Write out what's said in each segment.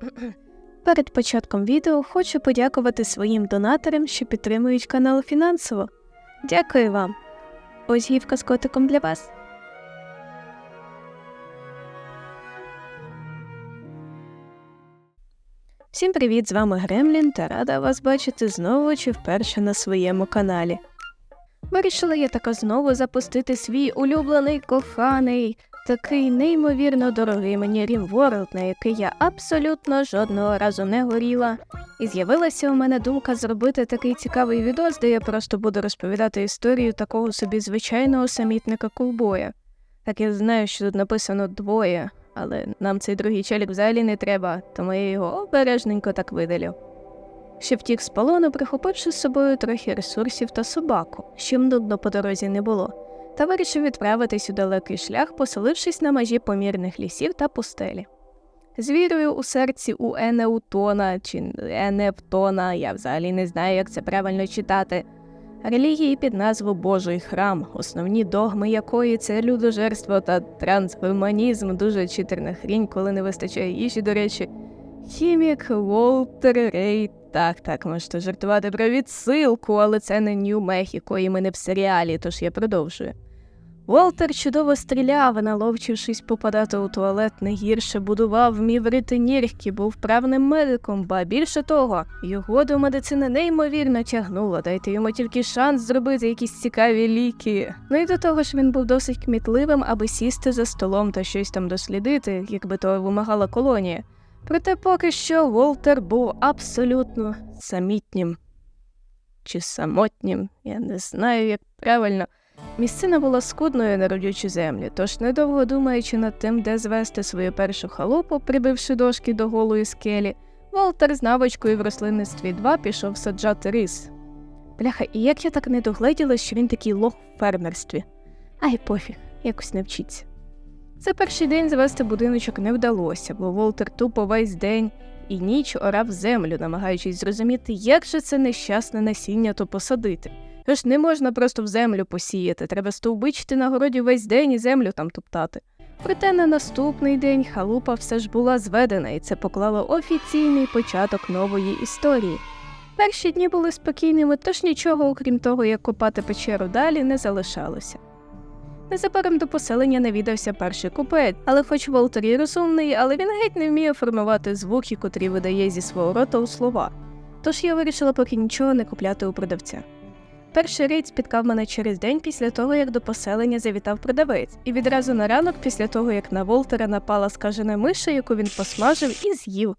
Перед початком відео хочу подякувати своїм донаторам, що підтримують канал фінансово. Дякую вам. Ось гівка з котиком для вас. Всім привіт! З вами Гремлін та рада вас бачити знову чи вперше на своєму каналі. Вирішила я така знову запустити свій улюблений коханий, такий неймовірно дорогий мені Рімворld, на який я абсолютно жодного разу не горіла. І з'явилася у мене думка зробити такий цікавий відос, де я просто буду розповідати історію такого собі звичайного самітника ковбоя. Так я знаю, що тут написано двоє, але нам цей другий челік взагалі не треба, тому я його обережненько так видалю. Ще втік з полону, прихопивши з собою трохи ресурсів та собаку, щоб нудно по дорозі не було, та вирішив відправитись у далекий шлях, поселившись на межі помірних лісів та пустелі. З вірою у серці у Енеутона чи Енептона, я взагалі не знаю, як це правильно читати. Релігії під назву Божий храм, основні догми якої це людожерство та трансгуманізм, дуже читерна хрінь, коли не вистачає їжі, до речі. Хімік, Волтер, Рей. Так, так, можете жартувати про відсилку, але це не Нью-Мехіко, і ми не в серіалі, тож я продовжую. Волтер чудово стріляв, наловчившись попадати у туалет не гірше, будував, вмів рити нірки, був правним медиком, ба більше того, його до медицини неймовірно тягнуло, дайте йому тільки шанс зробити якісь цікаві ліки. Ну і до того ж він був досить кмітливим, аби сісти за столом та щось там дослідити, якби того вимагала колонія. Проте поки що Волтер був абсолютно самітнім чи самотнім, я не знаю, як правильно. Місцина була скудною на родючі землі, тож, недовго думаючи над тим, де звести свою першу халупу, прибивши дошки до голої скелі, Волтер з навичкою в рослинництві 2 пішов саджати рис. Бляха, і як я так не догледіла, що він такий лох в фермерстві. Ай, пофіг, якось не вчиться. За перший день звести будиночок не вдалося, бо Волтер тупо весь день і ніч орав землю, намагаючись зрозуміти, як же це нещасне насіння то посадити. Тож не можна просто в землю посіяти, треба стовбичити на городі весь день і землю там топтати. Проте на наступний день халупа все ж була зведена, і це поклало офіційний початок нової історії. Перші дні були спокійними, тож нічого, окрім того, як копати печеру далі, не залишалося. Незабаром до поселення навідався перший купець, але хоч Волтер і розумний, але він геть не вміє формувати звуки, котрі видає зі свого рота у слова. Тож я вирішила поки нічого не купляти у продавця. Перший рейд спіткав мене через день після того, як до поселення завітав продавець, і відразу на ранок після того, як на Волтера напала скажена миша, яку він посмажив і з'їв.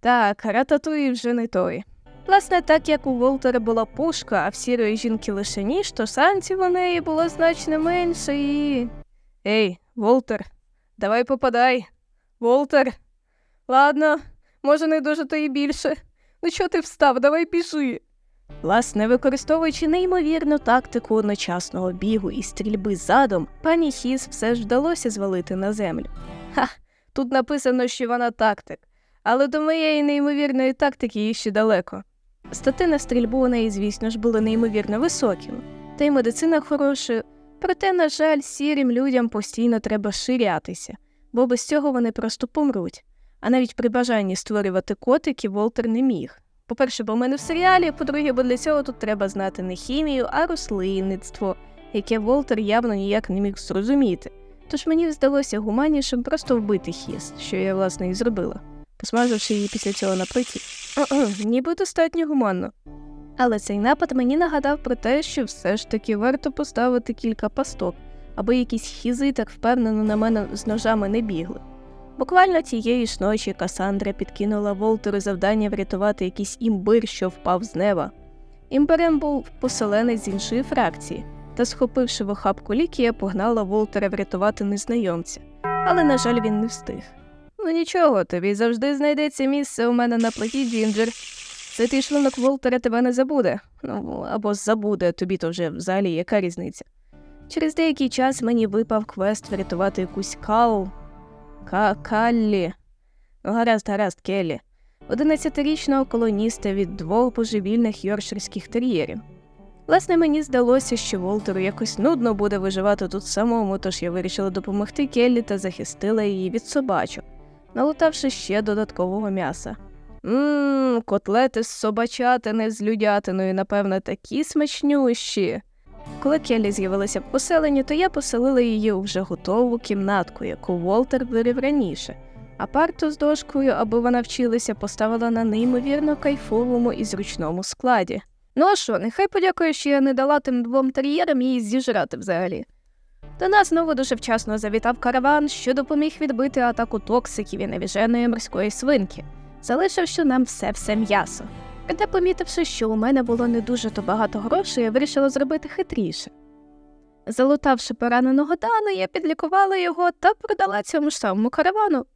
Так, рататуї вже не той. Власне, так як у Волтера була пушка, а в сірої жінки лише ніж, то шансів у неї було значно менше і. Ей, Волтер, давай попадай. Волтер. Ладно, може, не дуже то і більше. Ну чого ти встав, давай біжи. Власне, використовуючи неймовірну тактику одночасного бігу і стрільби задом, пані Хіс все ж вдалося звалити на землю. Ха, тут написано, що вона тактик, але до моєї неймовірної тактики їй ще далеко. Стати на стрільбу у неї, звісно ж, були неймовірно високими, та й медицина хороша, проте, на жаль, сірим людям постійно треба ширятися, бо без цього вони просто помруть. А навіть при бажанні створювати котики Волтер не міг. По-перше, бо в мене в серіалі, по-друге, бо для цього тут треба знати не хімію, а рослинництво, яке Волтер явно ніяк не міг зрозуміти. Тож мені здалося гуманнішим просто вбити хіст, що я, власне, і зробила, посмаживши її після цього на плиті. Ніби достатньо гуманно. Але цей напад мені нагадав про те, що все ж таки варто поставити кілька пасток, аби якісь хізи так впевнено на мене з ножами не бігли. Буквально тієї ж ночі Касандра підкинула Волтеру завдання врятувати якийсь імбир, що впав з неба. Імбирем був поселенець з іншої фракції, та, схопивши в охапку лікія, погнала Волтера врятувати незнайомця. Але, на жаль, він не встиг. Ну нічого, тобі завжди знайдеться місце у мене на плиті, Джінджер. Цей шлунок Волтера тебе не забуде. Ну, або забуде, тобі то вже взагалі яка різниця. Через деякий час мені випав квест врятувати якусь кал, Ка Каллі. Ну, гаразд, гаразд, Келлі. Одинадцятирічного колоніста від двох божевільних йорширських тер'єрів. Власне, мені здалося, що Волтеру якось нудно буде виживати тут самому, тож я вирішила допомогти Келлі та захистила її від собачок. налутавши ще додаткового м'яса. Ммм, котлети з собачатини з людятиною, напевно, такі смачнющі. Коли Келлі з'явилася в поселенні, то я поселила її у вже готову кімнатку, яку Волтер вирив раніше, а парту з дошкою, аби вона вчилася, поставила на неймовірно кайфовому і зручному складі. Ну а що, нехай подякує, що я не дала тим двом тер'єрам її зіжрати взагалі. До нас знову дуже вчасно завітав караван, що допоміг відбити атаку токсиків і невіженої морської свинки, залишивши нам все все м'ясо. Проте, помітивши, що у мене було не дуже то багато грошей, я вирішила зробити хитріше. Залутавши пораненого Дана, я підлікувала його та продала цьому ж самому каравану.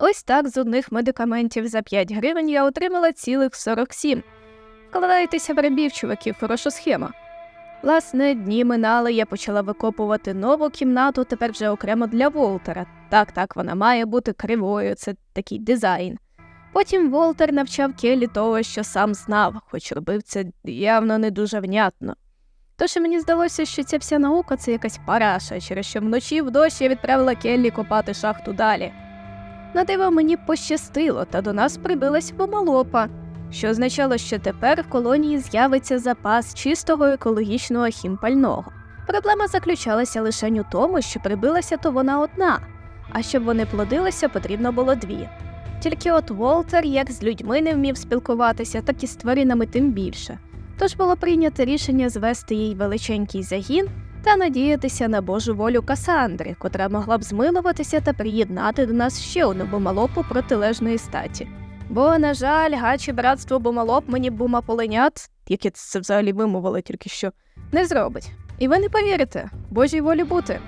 Ось так з одних медикаментів за 5 гривень я отримала цілих 47. Вкладайтеся в рабів, чуваків, хороша схема. Власне, дні минали, я почала викопувати нову кімнату, тепер вже окремо для Волтера. Так, так, вона має бути кривою, це такий дизайн. Потім Волтер навчав Келлі того, що сам знав, хоч робив це явно не дуже внятно. Тож мені здалося, що ця вся наука це якась параша, через що вночі в дощ я відправила Келлі копати шахту далі. На диво мені пощастило, та до нас прибилась помалопа, що означало, що тепер в колонії з'явиться запас чистого екологічного хімпального. Проблема заключалася лише у тому, що прибилася то вона одна, а щоб вони плодилися, потрібно було дві. Тільки от Волтер як з людьми не вмів спілкуватися, так і з тваринами тим більше. Тож було прийнято рішення звести їй величенький загін та надіятися на Божу волю Касандри, котра могла б змилуватися та приєднати до нас ще одну бумалопу протилежної статі. Бо, на жаль, гачі братство бумалоп мені бумаполенят, яке це взагалі вимовили тільки що, не зробить. І ви не повірите, Божій волі бути.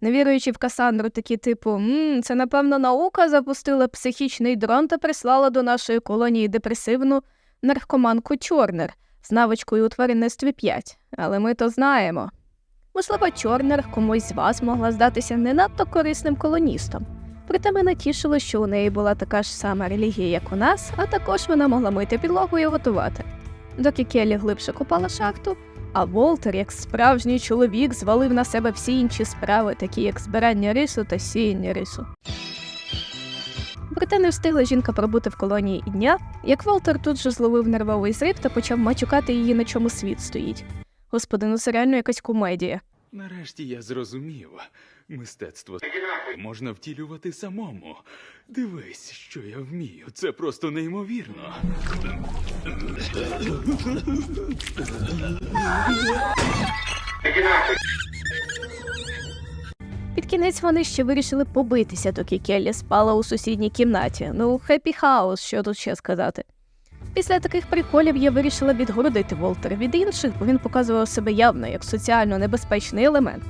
Не віруючи в Касандру, такі типу, «Мм, це напевно наука запустила психічний дрон та прислала до нашої колонії депресивну наркоманку Чорнер з навичкою у тваринництві 5. Але ми то знаємо. Можливо, Чорнер комусь з вас могла здатися не надто корисним колоністом. Проте мене тішило, що у неї була така ж сама релігія, як у нас, а також вона могла мити підлогу і готувати. Доки Келлі глибше копала шахту, а Волтер, як справжній чоловік, звалив на себе всі інші справи, такі як збирання рису та сіяння рису. Проте не встигла жінка пробути в колонії і дня, як Волтер тут же зловив нервовий зрив та почав мачукати її, на чому світ стоїть. Господи, ну це реально якась комедія. Нарешті я зрозумів. Мистецтво можна втілювати самому. Дивись, що я вмію. Це просто неймовірно. Під кінець вони ще вирішили побитися, доки Келлі спала у сусідній кімнаті. Ну, хеппі хаус, що тут ще сказати. Після таких приколів я вирішила відгородити Волтера від інших, бо він показував себе явно як соціально небезпечний елемент.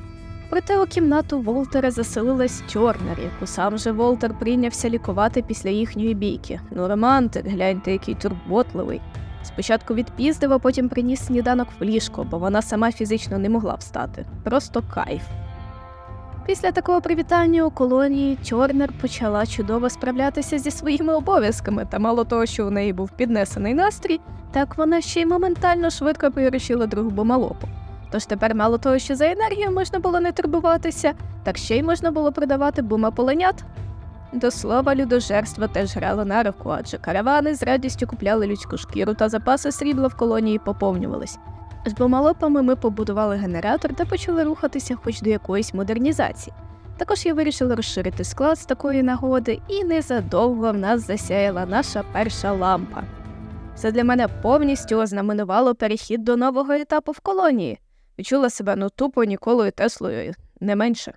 Проте у кімнату Волтера заселилась Чорнер, яку сам же Волтер прийнявся лікувати після їхньої бійки. Ну, романтик, гляньте, який турботливий. Спочатку відпіздив, а потім приніс сніданок в ліжко, бо вона сама фізично не могла встати. Просто кайф. Після такого привітання у колонії Чорнер почала чудово справлятися зі своїми обов'язками, та мало того, що у неї був піднесений настрій, так вона ще й моментально швидко прирішила другу бомалопу. Тож тепер мало того, що за енергію можна було не турбуватися, так ще й можна було продавати бумаполенят. До слова, людожерство теж грало на руку, адже каравани з радістю купляли людську шкіру та запаси срібла в колонії поповнювались. З бомалопами ми побудували генератор та почали рухатися хоч до якоїсь модернізації. Також я вирішила розширити склад з такої нагоди, і незадовго в нас засяяла наша перша лампа. Це для мене повністю ознаменувало перехід до нового етапу в колонії. Відчула себе ну тупо Ніколою Теслою, не менше.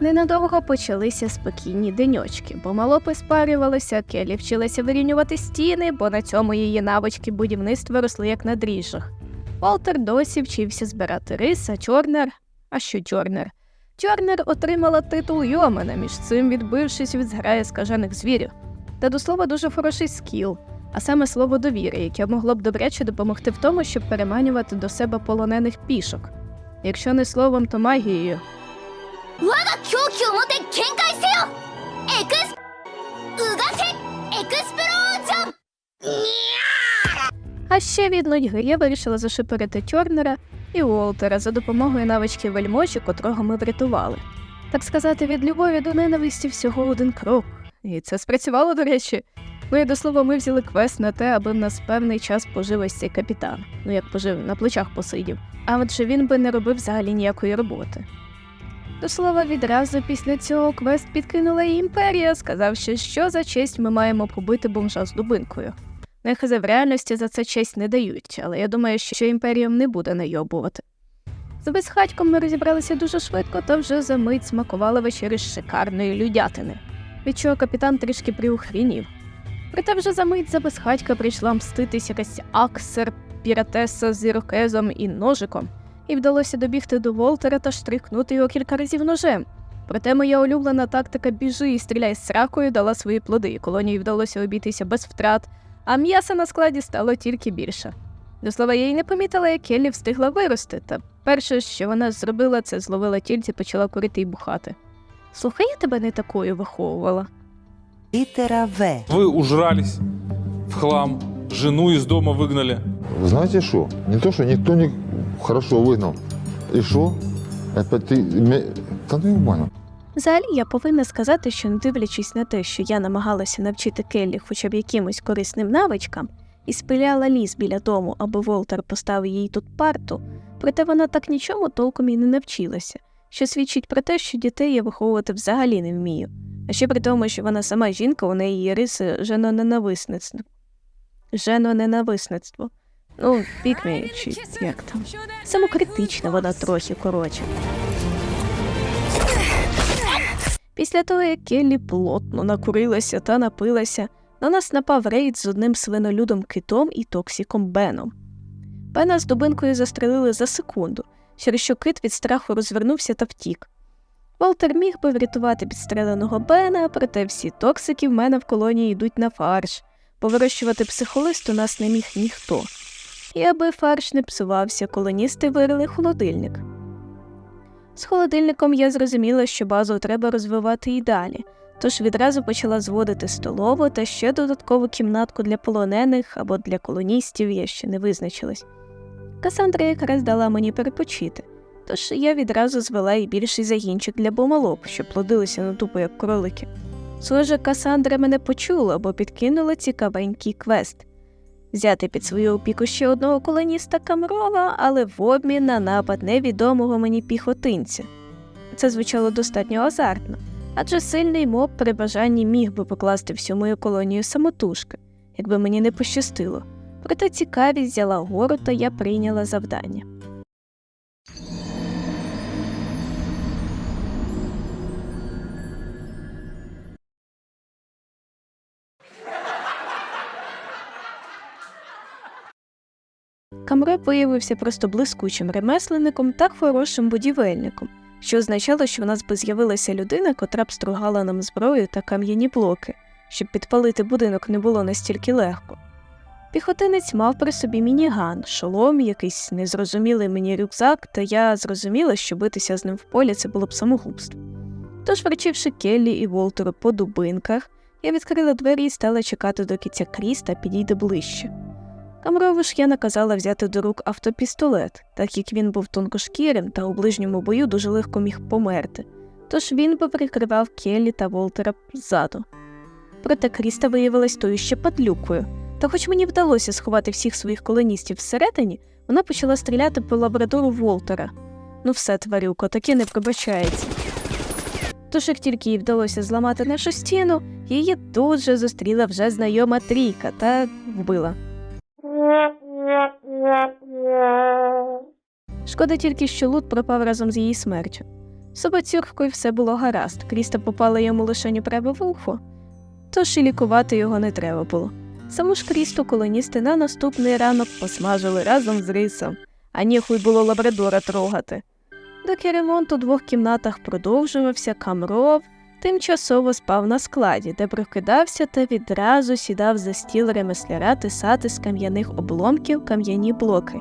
Ненадовго почалися спокійні деньочки, бо малопи спарювалися, Келі вчилася вирівнювати стіни, бо на цьому її навички будівництва росли як на дріжджах. Волтер досі вчився збирати рис, а Чорнер. А що Чорнер? Чорнер отримала титул Йомана, між цим відбившись від зграї скажених звірів. Та до слова дуже хороший скіл, а саме слово довіри, яке могло б добряче допомогти в тому, щоб переманювати до себе полонених пішок. Якщо не словом, то магією. А ще від нудьги я вирішила зашиперити Тьорнера і Уолтера за допомогою навички вельможі, котрого ми врятували. Так сказати, від любові до ненависті всього один крок. І це спрацювало, до речі. Ну і до слова, ми взяли квест на те, аби в нас певний час пожив цей капітан. Ну як пожив, на плечах посидів. А отже він би не робив взагалі ніякої роботи. До слова, відразу після цього квест підкинула і імперія, сказавши, що за честь ми маємо побити бомжа з дубинкою. Нехай в реальності за це честь не дають, але я думаю, що імперіям не буде найобувати. З безхатьком ми розібралися дуже швидко, та вже за мить смакували вечері з шикарної людятини, від чого капітан трішки приухрінів. Проте вже за мить за безхатька прийшла мститись якась аксер, піратеса з ірокезом і ножиком, і вдалося добігти до Волтера та штрихнути його кілька разів ножем. Проте моя улюблена тактика біжи і стріляй з сракою дала свої плоди, колонії вдалося обійтися без втрат, а м'яса на складі стало тільки більше. До слова, я й не помітила, як Келлі встигла вирости, та перше, що вона зробила, це зловила тільці, почала курити і бухати. Слухай, я тебе не такою виховувала. Литера В. Вы ужрались в хлам, жену из дома выгнали. Вы знаете что? Не то, что никто не хорошо выгнал. И что? Это ты... ме- Да ну нормально. Взагалі, я повинна сказати, що не дивлячись на те, що я намагалася навчити Келлі хоча б якимось корисним навичкам і спиляла ліс біля дому, аби Волтер поставив їй тут парту, проте вона так нічому толком і не навчилася, що свідчить про те, що дітей я виховувати взагалі не вмію. А ще при тому, що вона сама жінка, у неї є риси женоненависництво. Женоненависництво. Ну, пікмі, чи як там. Самокритична вона трохи коротше. Після того, як Келлі плотно накурилася та напилася, на нас напав рейд з одним свинолюдом китом і токсиком Беном. Бена з дубинкою застрелили за секунду, через що кит від страху розвернувся та втік. Волтер міг би врятувати підстреленого Бена, проте всі токсики в мене в колонії йдуть на фарш, бо вирощувати психолист у нас не міг ніхто. І аби фарш не псувався, колоністи вирили холодильник. З холодильником я зрозуміла, що базу треба розвивати і далі, тож відразу почала зводити столову та ще додаткову кімнатку для полонених або для колоністів, я ще не визначилась. Касандра якраз дала мені перепочити, тож я відразу звела і більший загінчик для бомолоб, що плодилися на тупо як кролики. Схоже, Касандра мене почула, бо підкинула цікавенький квест взяти під свою опіку ще одного колоніста Камрова, але в обмін на напад невідомого мені піхотинця. Це звучало достатньо азартно, адже сильний моб при бажанні міг би покласти всю мою колонію самотужки, якби мені не пощастило. Проте цікавість взяла гору, та я прийняла завдання. Камреб виявився просто блискучим ремесленником та хорошим будівельником, що означало, що в нас би з'явилася людина, котра б стругала нам зброю та кам'яні блоки, щоб підпалити будинок не було настільки легко. Піхотинець мав при собі мініган, шолом, якийсь незрозумілий мені рюкзак, та я зрозуміла, що битися з ним в полі це було б самогубство. Тож, вручивши Келлі і Волтеру по дубинках, я відкрила двері і стала чекати, доки ця Кріста підійде ближче. Камрову ж я наказала взяти до рук автопістолет, так як він був тонкошкірим та у ближньому бою дуже легко міг померти, тож він би прикривав Келлі та Волтера ззаду. Проте Кріста виявилась тою ще падлюкою, та хоч мені вдалося сховати всіх своїх колоністів всередині, вона почала стріляти по лабрадору Волтера. Ну все, тварюко, таке не пробачається. Тож, як тільки їй вдалося зламати нашу стіну, її тут же зустріла вже знайома трійка та вбила. Шкода тільки, що лут пропав разом з її смертю. Собацюркою все було гаразд, Кріста попала йому лише ні в ухо, тож і лікувати його не треба було. Саму ж Крісту колоністи на наступний ранок посмажили разом з рисом, а ніхуй було лабрадора трогати. Доки ремонт у двох кімнатах продовжувався, Камров тимчасово спав на складі, де прокидався та відразу сідав за стіл ремесляра тисати з кам'яних обломків кам'яні блоки.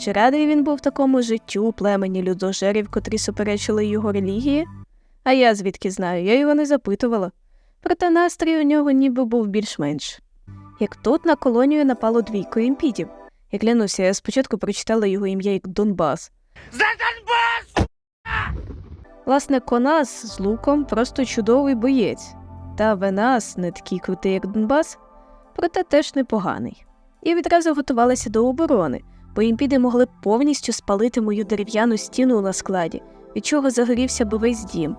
Чи радий він був такому життю племені людожерів, котрі суперечили його релігії? А я звідки знаю, я його не запитувала. Проте настрій у нього ніби був більш-менш. Як тут на колонію напало двійко імпідів. Я клянуся, я спочатку прочитала його ім'я як Донбас. За Донбас! Власне, Конас з луком просто чудовий боєць, та Венас не такий крутий, як Донбас, проте теж непоганий. І відразу готувалася до оборони, бо імпіди могли повністю спалити мою дерев'яну стіну на складі, від чого загорівся би весь дім.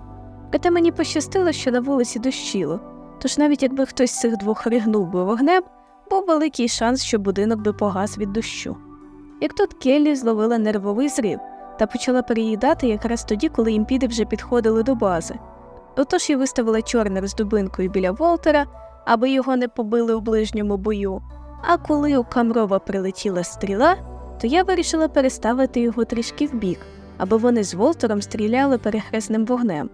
Проте мені пощастило, що на вулиці дощило, тож навіть якби хтось з цих двох ригнув би вогнем, був великий шанс, що будинок би погас від дощу. Як тут Келлі зловила нервовий зрив та почала переїдати якраз тоді, коли імпіди вже підходили до бази. Отож я виставила чорнер з дубинкою біля Волтера, аби його не побили у ближньому бою. А коли у Камрова прилетіла стріла, то я вирішила переставити його трішки вбік, аби вони з Волтером стріляли перехресним вогнем.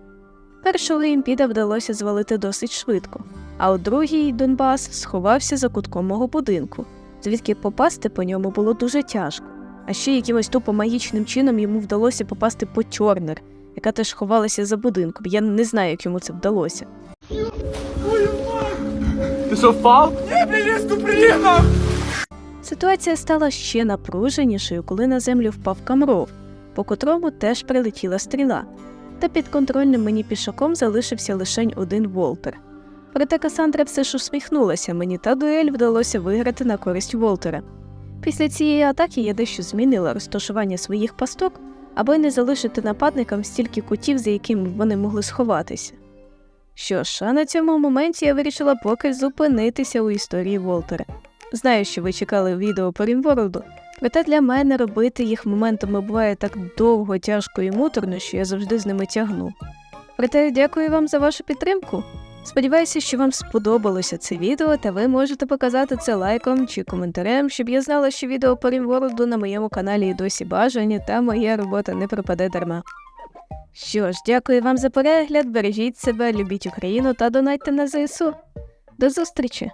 Першого імпіда вдалося звалити досить швидко, а от другий Донбас сховався за кутком мого будинку, звідки попасти по ньому було дуже тяжко. А ще якимось тупо магічним чином йому вдалося попасти по Чорнер, яка теж ховалася за будинком. Я не знаю, як йому це вдалося. Ти що впав? Ні, прилізку приїхав! Ситуація стала ще напруженішою, коли на землю впав камров, по котрому теж прилетіла стріла, та підконтрольним мені пішаком залишився лишень один Волтер. Проте Касандра все ж усміхнулася мені, та дуель вдалося виграти на користь Волтера. Після цієї атаки я дещо змінила розташування своїх пасток, аби не залишити нападникам стільки кутів, за якими вони могли сховатися. Що ж, а на цьому моменті я вирішила поки зупинитися у історії Волтера. Знаю, що ви чекали відео по Рімворлду, проте для мене робити їх моментами буває так довго, тяжко і муторно, що я завжди з ними тягну. Проте дякую вам за вашу підтримку. Сподіваюся, що вам сподобалося це відео, та ви можете показати це лайком чи коментарем, щоб я знала, що відео по Рімворлду на моєму каналі і досі бажані, та моя робота не пропаде дарма. Що ж, дякую вам за перегляд, бережіть себе, любіть Україну та донайте на ЗСУ. До зустрічі!